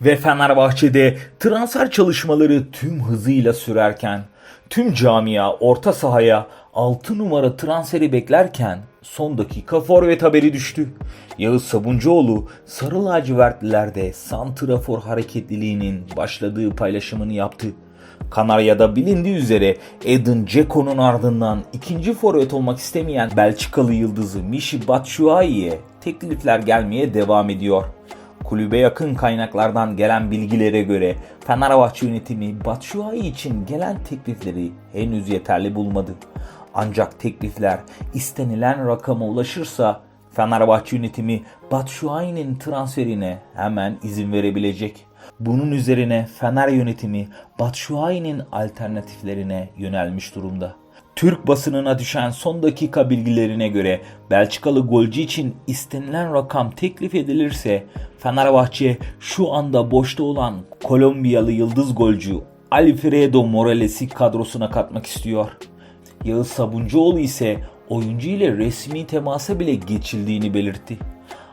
Ve Fenerbahçe'de transfer çalışmaları tüm hızıyla sürerken, tüm camia orta sahaya 6 numara transferi beklerken son dakika forvet haberi düştü. Yağız Sabuncuoğlu Sarı lacivertlilerde santrafor hareketliliğinin başladığı paylaşımını yaptı. Kanarya'da bilindiği üzere Edin Dzeko'nun ardından ikinci forvet olmak istemeyen Belçikalı yıldızı Michy Batshuayi'ye teklifler gelmeye devam ediyor. Kulübe yakın kaynaklardan gelen bilgilere göre Fenerbahçe yönetimi Batshuayi için gelen teklifleri henüz yeterli bulmadı. Ancak teklifler istenilen rakama ulaşırsa Fenerbahçe yönetimi Batshuayi'nin transferine hemen izin verebilecek. Bunun üzerine Fener yönetimi Batshuayi'nin alternatiflerine yönelmiş durumda. Türk basınına düşen son dakika bilgilerine göre Belçikalı golcü için istenilen rakam teklif edilirse Fenerbahçe şu anda boşta olan Kolombiyalı yıldız golcü Alfredo Morales'i kadrosuna katmak istiyor. Yağız Sabuncuoğlu ise oyuncu ile resmi temasa bile geçildiğini belirtti.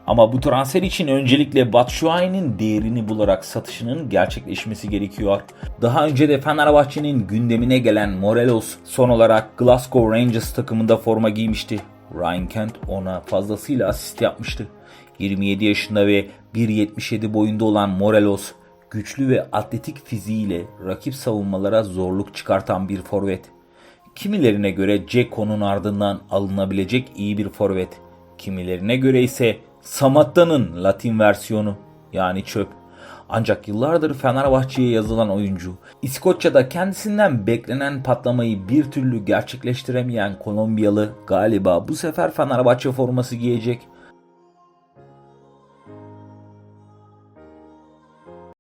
Ama bu transfer için öncelikle Batshuayi'nin değerini bularak satışının gerçekleşmesi gerekiyor. Daha önce de Fenerbahçe'nin gündemine gelen Morelos son olarak Glasgow Rangers takımında forma giymişti. Ryan Kent ona fazlasıyla asist yapmıştı. 27 yaşında ve 1.77 boyunda olan Morelos güçlü ve atletik fiziğiyle rakip savunmalara zorluk çıkartan bir forvet. Kimilerine göre Ceko'nun ardından alınabilecek iyi bir forvet. Kimilerine göre ise Samatta'nın Latin versiyonu yani çöp. Ancak yıllardır Fenerbahçe'ye yazılan oyuncu, İskoçya'da kendisinden beklenen patlamayı bir türlü gerçekleştiremeyen Kolombiyalı galiba bu sefer Fenerbahçe forması giyecek.